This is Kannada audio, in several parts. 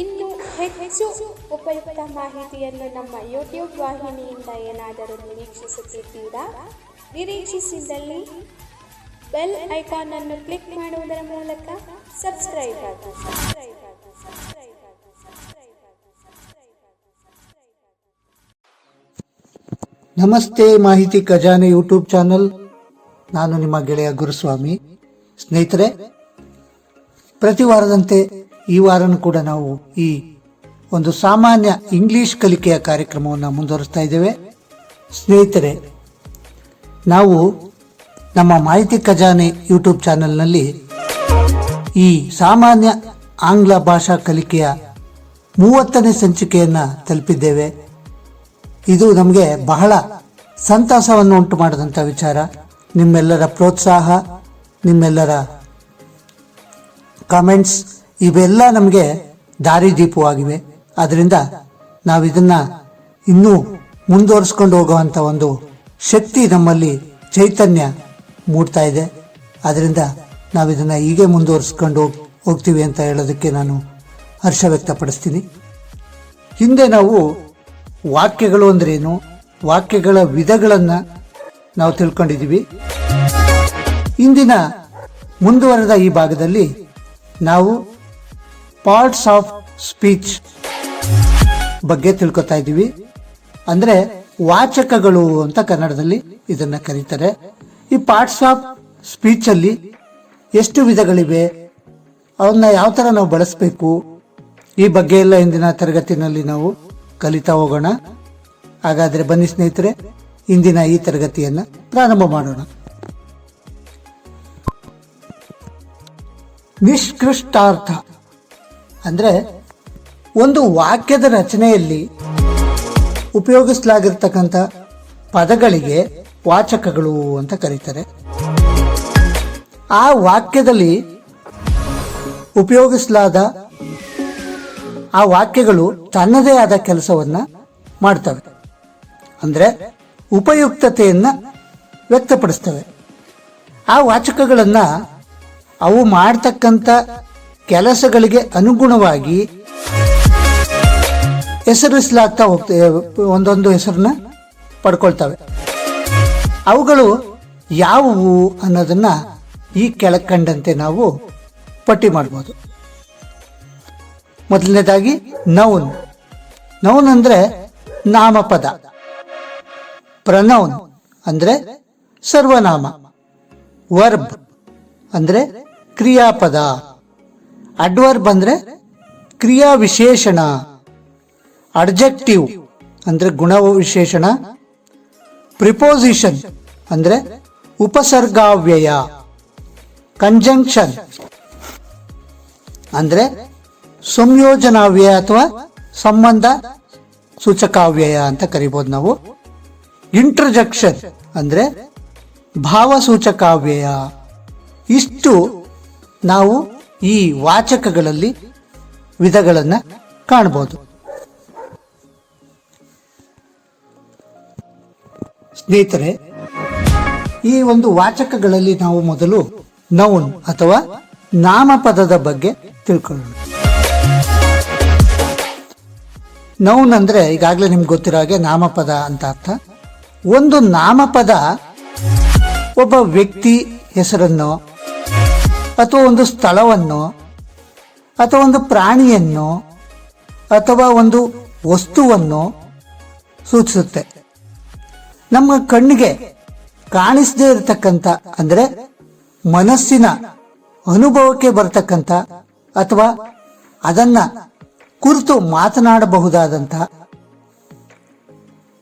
ಇನ್ನು ಹೆಚ್ಚು ಉಪಯುಕ್ತ ಮಾಹಿತಿಯನ್ನು ನಮ್ಮ ಯೂಟ್ಯೂಬ್ ವಾಹಿನಿಯಿಂದ ಏನಾದರೂ ನಿರೀಕ್ಷಿಸುತ್ತಿದ್ದೀರಾ? ನಿರೀಕ್ಷಿಸಿದಲ್ಲಿ ಬೆಲ್ ಐಕಾನ್ ಅನ್ನು ಕ್ಲಿಕ್ ಮಾಡುವುದರ ಮೂಲಕ ಆಗಿ ಆಗಿ ಆಗಿ ಸಬ್ಸ್ಕ್ರೈಬ್ ಆಗಿ. ಸಬ್ಸ್ಕ್ರೈಬ್ ಆಗಿ ನಮಸ್ತೆ ಮಾಹಿತಿ ಖಜಾನೆ ಯೂಟ್ಯೂಬ್ ಚಾನಲ್. ನಾನು ನಿಮ್ಮ ಗೆಳೆಯ ಗುರುಸ್ವಾಮಿ. ಸ್ನೇಹಿತರೆ, ಪ್ರತಿ ವಾರದಂತೆ ಈ ವಾರನೂ ಕೂಡ ನಾವು ಈ ಒಂದು ಸಾಮಾನ್ಯ ಇಂಗ್ಲಿಷ್ ಕಲಿಕೆಯ ಕಾರ್ಯಕ್ರಮವನ್ನು ಮುಂದುವರಿಸ್ತಾ ಇದ್ದೇವೆ. ಸ್ನೇಹಿತರೆ, ನಾವು ನಮ್ಮ ಮಾಹಿತಿ ಖಜಾನೆ ಯೂಟ್ಯೂಬ್ ಚಾನೆಲ್ನಲ್ಲಿ ಈ ಸಾಮಾನ್ಯ ಆಂಗ್ಲ ಭಾಷಾ ಕಲಿಕೆಯ ಮೂವತ್ತನೇ ಸಂಚಿಕೆಯನ್ನು ತಲುಪಿದ್ದೇವೆ. ಇದು ನಮಗೆ ಬಹಳ ಸಂತಸವನ್ನು ಉಂಟು ಮಾಡಿದಂಥ ವಿಚಾರ. ನಿಮ್ಮೆಲ್ಲರ ಪ್ರೋತ್ಸಾಹ, ನಿಮ್ಮೆಲ್ಲರ ಕಾಮೆಂಟ್ಸ್ ಇವೆಲ್ಲ ನಮಗೆ ದಾರಿದೀಪವಾಗಿವೆ ಆದ್ದರಿಂದ ನಾವು ಇದನ್ನ ಇನ್ನೂ ಮುಂದುವರಿಸ್ಕೊಂಡು ಹೋಗುವಂಥ ಒಂದು ಶಕ್ತಿ ನಮ್ಮಲ್ಲಿ ಚೈತನ್ಯ ಮೂಡ್ತಾ ಇದೆ. ಅದರಿಂದ ನಾವು ಇದನ್ನ ಹೀಗೆ ಮುಂದುವರಿಸ್ಕೊಂಡು ಹೋಗ್- ಹೋಗ್ತೀವಿ ಅಂತ ಹೇಳೋದಕ್ಕೆ ನಾನು ಹರ್ಷ ವ್ಯಕ್ತಪಡಿಸ್ತೀನಿ. ಹಿಂದೆ ನಾವು ವಾಕ್ಯಗಳು ಅಂದ್ರೇನು? ವಾಕ್ಯಗಳ ವಿಧಗಳನ್ನು ನಾವು ತಿಳ್ಕೊಂಡಿದ್ದೀವಿ ಇಂದಿನ ಮುಂದುವರೆದ ಈ ಭಾಗದಲ್ಲಿ ನಾವು ಪಾರ್ಟ್ಸ್ ಆಫ್ ಸ್ಪೀಚ್ ಬಗ್ಗೆ ತಿಳ್ಕೊತಾ ಇದ್ದೀವಿ. ಅಂದ್ರೆ ವಾಚಕಗಳು ಅಂತ ಕನ್ನಡದಲ್ಲಿ ಇದನ್ನ ಕರೀತಾರೆ. ಈ ಪಾರ್ಟ್ಸ್ ಆಫ್ ಸ್ಪೀಚ್ ಅಲ್ಲಿ ಎಷ್ಟು ವಿಧಗಳಿವೆ ಅವನ್ನ ಯಾವ ತರ ನಾವು ಬಳಸಬೇಕು, ಈ ಬಗ್ಗೆ ಎಲ್ಲ ಇಂದಿನ ತರಗತಿನಲ್ಲಿ ನಾವು ಕಲಿತಾ ಹೋಗೋಣ. ಹಾಗಾದ್ರೆ ಬನ್ನಿ ಸ್ನೇಹಿತರೆ, ಇಂದಿನ ಈ ತರಗತಿಯನ್ನ ಪ್ರಾರಂಭ ಮಾಡೋಣ. ನಿಷ್ಕೃಷ್ಟಾರ್ಥ. ಅಂದ್ರೆ ಒಂದು ವಾಕ್ಯದ ರಚನೆಯಲ್ಲಿ ಉಪಯೋಗಿಸಲಾಗಿರ್ತಕ್ಕಂಥ ಪದಗಳಿಗೆ ವಾಚಕಗಳು ಅಂತ ಕರೀತಾರೆ. ಆ ವಾಕ್ಯದಲ್ಲಿ ಉಪಯೋಗಿಸಲಾದ ಆ ವಾಕ್ಯಗಳು ತನ್ನದೇ ಆದ ಕೆಲಸವನ್ನ ಮಾಡ್ತವೆ. ಅಂದ್ರೆ ಉಪಯುಕ್ತತೆಯನ್ನು ವ್ಯಕ್ತಪಡಿಸ್ತವೆ. ಆ ವಾಚಕಗಳನ್ನು ಅವು ಮಾಡ್ತಕ್ಕಂಥ ಕೆಲಸಗಳಿಗೆ ಅನುಗುಣವಾಗಿ ಹೆಸರಿಸಲಾಗ್ತಾ ಹೋಗ್ತವೆ ಒಂದೊಂದು ಹೆಸರನ್ನ ಪಡ್ಕೊಳ್ತವೆ. ಅವುಗಳು ಯಾವುವು ಅನ್ನೋದನ್ನ ಈ ಕೆಳಕಂಡಂತೆ ನಾವು ಪಟ್ಟಿ ಮಾಡ್ಬೋದು. ಮೊದಲನೇದಾಗಿ ನೌನ್ ನೌನ್ ಅಂದ್ರೆ ನಾಮಪದ. ಪ್ರನೌನ್ ಅಂದ್ರೆ ಸರ್ವನಾಮ. ವರ್ಬ್ ಅಂದ್ರೆ ಕ್ರಿಯಾಪದ. ಅಡ್ವರ್ಬ್ ಅಂದ್ರೆ ಕ್ರಿಯಾ ವಿಶೇಷಣ ಅಡ್ಜೆಕ್ಟಿವ್ ಅಂದ್ರೆ ಗುಣ ವಿಶೇಷಣ ಪ್ರಿಪೋಸಿಷನ್ ಅಂದ್ರೆ ಉಪಸರ್ಗಾವ್ಯಯ ಕಂಜಂಕ್ಷನ್ ಅಂದ್ರೆ ಸಂಯೋಜನಾವ್ಯಯ ಅಥವಾ ಸಂಬಂಧ ಸೂಚಕಾವ್ಯಯ ಅಂತ ಕರಿಬೋದು ನಾವು. ಇಂಟ್ರಜಕ್ಷನ್ ಅಂದ್ರೆ ಭಾವಸೂಚಕಾವ್ಯಯ. ಇಷ್ಟು ನಾವು ಈ ವಾಚಕಗಳಲ್ಲಿ ವಿಧಗಳನ್ನು ಕಾಣಬಹುದು. ಸ್ನೇಹಿತರೆ, ಈ ಒಂದು ವಾಚಕಗಳಲ್ಲಿ ನಾವು ಮೊದಲು ನೌನ್ ಅಥವಾ ನಾಮಪದದ ಬಗ್ಗೆ ತಿಳ್ಕೊಳ್ಳೋಣ. ನೌನ್ ಅಂದ್ರೆ ಈಗಾಗಲೇ ನಿಮ್ಗೆ ಗೊತ್ತಿರೋ ಹಾಗೆ ನಾಮಪದ ಅಂತ ಅರ್ಥ. ಒಂದು ನಾಮಪದ ಒಬ್ಬ ವ್ಯಕ್ತಿ ಹೆಸರನ್ನು ಅಥವಾ ಒಂದು ಸ್ಥಳವನ್ನು, ಅಥವಾ ಒಂದು ಪ್ರಾಣಿಯನ್ನು, ಅಥವಾ ಒಂದು ವಸ್ತುವನ್ನು ಸೂಚಿಸುತ್ತೆ. ನಮ್ಮ ಕಣ್ಣಿಗೆ ಕಾಣಿಸದೇ ಇರತಕ್ಕಂಥ, ಅಂದರೆ ಮನಸ್ಸಿನ ಅನುಭವಕ್ಕೆ ಬರತಕ್ಕಂಥ, ಅಥವಾ ಅದನ್ನ ಕುರಿತು ಮಾತನಾಡಬಹುದಾದಂತಹ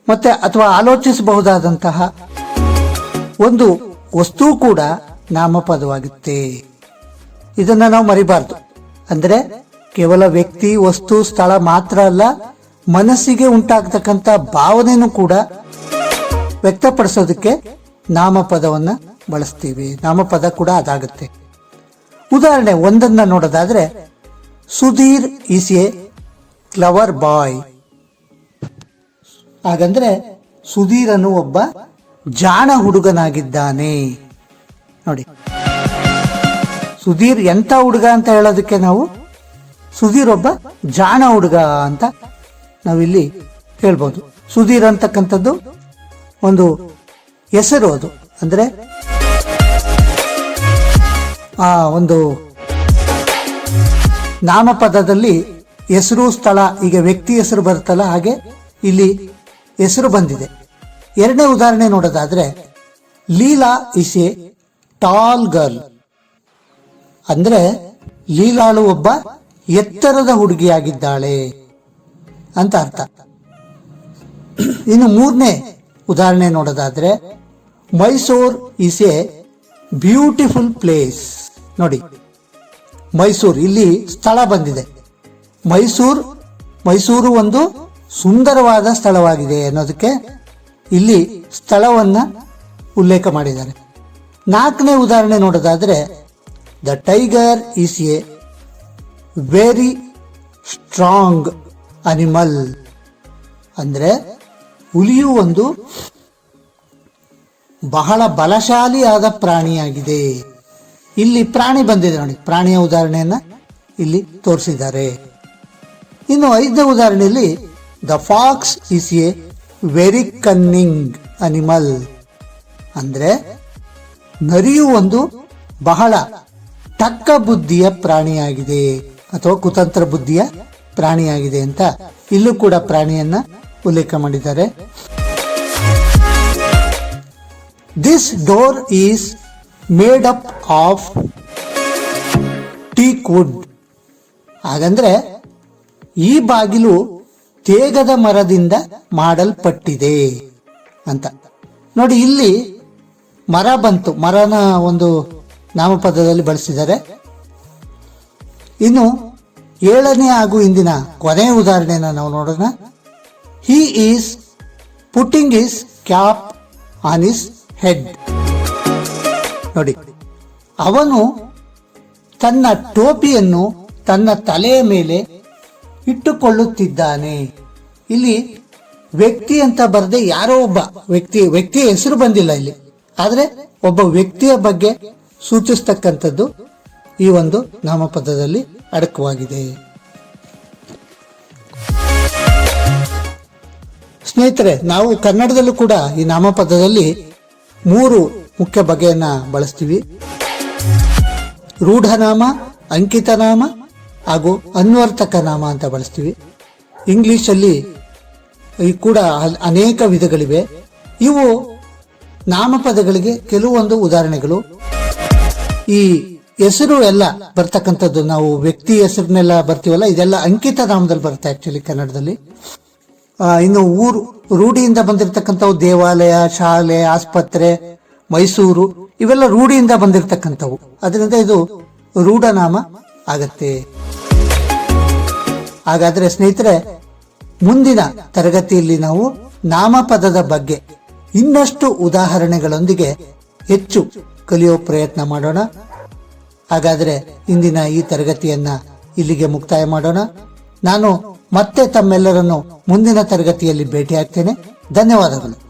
ಮತ್ತೆ ಅಥವಾ ಆಲೋಚಿಸಬಹುದಾದಂತಹ ಒಂದು ವಸ್ತು ಕೂಡ ನಾಮಪದವಾಗುತ್ತೆ. ಇದನ್ನ ನಾವು ಮರಿಬಾರ್ದು. ಅಂದ್ರೆ ಕೇವಲ ವ್ಯಕ್ತಿ, ವಸ್ತು, ಸ್ಥಳ ಮಾತ್ರ ಅಲ್ಲ, ಮನಸ್ಸಿಗೆ ಉಂಟಾಗ್ತಕ್ಕಂತ ಭಾವನೆನೂ ಕೂಡ ವ್ಯಕ್ತಪಡಿಸೋದಕ್ಕೆ ನಾಮಪದವನ್ನ ಬಳಸ್ತೀವಿ. ನಾಮಪದ ಕೂಡ ಅದಾಗುತ್ತೆ. ಉದಾಹರಣೆ ಒಂದನ್ನ ನೋಡೋದಾದ್ರೆ, Sudhir is a clever boy. ಹಾಗಂದ್ರೆ ಸುಧೀರನು ಒಬ್ಬ ಜಾಣ ಹುಡುಗನಾಗಿದ್ದಾನೆ. ನೋಡಿ. ಸುಧೀರ್ ಎಂತ ಹುಡುಗ ಅಂತ ಹೇಳೋದಕ್ಕೆ ನಾವು? ಸುಧೀರ್ ಒಬ್ಬ ಜಾಣ ಹುಡುಗ ಅಂತ ನಾವಿಲ್ಲಿ ಹೇಳ್ಬೋದು. ಸುಧೀರ್ ಅಂತಕ್ಕಂಥದ್ದು ಒಂದು ಹೆಸರು ಅದು. ಅಂದ್ರೆ ಆ ಒಂದು ನಾಮಪದದಲ್ಲಿ ಹೆಸರು, ಸ್ಥಳ, ಈಗ ವ್ಯಕ್ತಿ ಹೆಸರು ಬರುತ್ತಲ್ಲ, ಹಾಗೆ ಇಲ್ಲಿ ಹೆಸರು ಬಂದಿದೆ. ಎರಡನೇ ಉದಾಹರಣೆ ನೋಡೋದಾದ್ರೆ, Leela is a tall girl. ಅಂದ್ರೆ ಲೀಲಾಳು ಒಬ್ಬ ಎತ್ತರದ ಹುಡುಗಿಯಾಗಿದ್ದಾಳೆ ಅಂತ ಅರ್ಥ. ಇನ್ನು ಮೂರನೇ ಉದಾಹರಣೆ ನೋಡೋದಾದ್ರೆ, Mysore is a beautiful place ನೋಡಿ, ಮೈಸೂರು, ಇಲ್ಲಿ ಸ್ಥಳ ಬಂದಿದೆ. ಮೈಸೂರು ಮೈಸೂರು ಒಂದು ಸುಂದರವಾದ ಸ್ಥಳವಾಗಿದೆ ಅನ್ನೋದಕ್ಕೆ ಇಲ್ಲಿ ಸ್ಥಳವನ್ನ ಉಲ್ಲೇಖ ಮಾಡಿದ್ದಾರೆ. ನಾಲ್ಕನೇ ಉದಾಹರಣೆ ನೋಡೋದಾದ್ರೆ the tiger is a very strong animal ಅಂದರೆ ಹುಲಿಯು ಒಂದು ಬಹಳ ಬಲಶಾಲಿಯಾದ ಪ್ರಾಣಿಯಾಗಿದೆ. ಇಲ್ಲಿ ಪ್ರಾಣಿ ಬಂದಿದೆ ನೋಡಿ. ಪ್ರಾಣಿಯ ಉದಾಹರಣೆಯನ್ನ ಇಲ್ಲಿ ತೋರಿಸಿದ್ದಾರೆ. ಇನ್ನು ಐದನೇ ಉದಾಹರಣೆಯಲ್ಲಿ the fox is a very cunning animal ಅಂದರೆ ನರಿಯು ಒಂದು ಬಹಳ ತಕ್ಕ ಬುದ್ಧಿಯ ಪ್ರಾಣಿಯಾಗಿದೆ ಅಥವಾ ಕುತಂತ್ರ ಬುದ್ಧಿಯ ಪ್ರಾಣಿಯಾಗಿದೆ ಅಂತ ಇಲ್ಲೂ ಕೂಡ ಪ್ರಾಣಿಯನ್ನ ಉಲ್ಲೇಖ ಮಾಡಿದ್ದಾರೆ. This door is made up of teak wood ಹಾಗಂದ್ರೆ ಈ ಬಾಗಿಲು ತೇಗದ ಮರದಿಂದ ಮಾಡಲ್ಪಟ್ಟಿದೆ ಅಂತ. ನೋಡಿ, ಇಲ್ಲಿ ಮರ ಬಂತು. ಮರನ ಒಂದು ನಾಮಪದದಲ್ಲಿ ಬಳಸಿದ್ದಾರೆ ಇನ್ನು ಏಳನೇ ಹಾಗೂ ಇಂದಿನ ಕೊನೆಯ ಉದಾಹರಣೆಯನ್ನು ನಾವು ನೋಡೋಣ. He is putting his cap on his head ನೋಡಿ, ಅವನು ತನ್ನ ಟೋಪಿಯನ್ನು ತನ್ನ ತಲೆಯ ಮೇಲೆ ಇಟ್ಟುಕೊಳ್ಳುತ್ತಿದ್ದಾನೆ. ಇಲ್ಲಿ ವ್ಯಕ್ತಿ ಅಂತ ಬರದೆ ಯಾರೋ ಒಬ್ಬ ವ್ಯಕ್ತಿ, ವ್ಯಕ್ತಿಯ ಹೆಸರು ಬಂದಿಲ್ಲ ಇಲ್ಲಿ. ಆದರೆ ಒಬ್ಬ ವ್ಯಕ್ತಿಯ ಬಗ್ಗೆ ಸೂಚಿಸ್ತಕ್ಕಂಥದ್ದು ಈ ಒಂದು ನಾಮಪದದಲ್ಲಿ ಅಡಕವಾಗಿದೆ. ಸ್ನೇಹಿತರೆ, ನಾವು ಕನ್ನಡದಲ್ಲೂ ಕೂಡ ಈ ನಾಮಪದದಲ್ಲಿ ಮೂರು ಮುಖ್ಯ ಬಗೆಯನ್ನ ಬಳಸ್ತೀವಿ. ರೂಢನಾಮ, ಅಂಕಿತನಾಮ ಹಾಗೂ ಅನ್ವರ್ತಕ ನಾಮ ಅಂತ ಬಳಸ್ತೀವಿ. ಇಂಗ್ಲಿಷಲ್ಲಿ ಈ ಕೂಡ ಅನೇಕ ವಿಧಗಳಿವೆ. ಇವು ನಾಮಪದಗಳಿಗೆ ಕೆಲವೊಂದು ಉದಾಹರಣೆಗಳು. ಈ ಹೆಸರು ಎಲ್ಲ ಬರ್ತಕ್ಕಂಥದ್ದು ನಾವು ವ್ಯಕ್ತಿ ಹೆಸರನ್ನೆಲ್ಲ ಬರ್ತೀವಲ್ಲ, ಇದೆಲ್ಲ ಅಂಕಿತ ನಾಮದಲ್ಲಿ ಬರುತ್ತೆ ಆಕ್ಚುಲಿ ಕನ್ನಡದಲ್ಲಿ. ಇನ್ನು ಊರು, ರೂಢಿಯಿಂದ ಬಂದಿರತಕ್ಕಂಥವು ದೇವಾಲಯ, ಶಾಲೆ, ಆಸ್ಪತ್ರೆ, ಮೈಸೂರು, ಇವೆಲ್ಲ ರೂಢಿಯಿಂದ ಬಂದಿರತಕ್ಕಂಥವು. ಅದರಿಂದ ಇದು ರೂಢನಾಮ ಆಗತ್ತೆ. ಹಾಗಾದ್ರೆ ಸ್ನೇಹಿತರೆ, ಮುಂದಿನ ತರಗತಿಯಲ್ಲಿ ನಾವು ನಾಮಪದದ ಬಗ್ಗೆ ಇನ್ನಷ್ಟು ಉದಾಹರಣೆಗಳೊಂದಿಗೆ ಹೆಚ್ಚು ಕಲಿಯೋ ಪ್ರಯತ್ನ ಮಾಡೋಣ. ಹಾಗಾದ್ರೆ ಇಂದಿನ ಈ ತರಗತಿಯನ್ನ ಇಲ್ಲಿಗೆ ಮುಕ್ತಾಯ ಮಾಡೋಣ. ನಾನು ಮತ್ತೆ ತಮ್ಮೆಲ್ಲರನ್ನು ಮುಂದಿನ ತರಗತಿಯಲ್ಲಿ ಭೇಟಿಯಾಗ್ತೇನೆ. ಧನ್ಯವಾದಗಳು.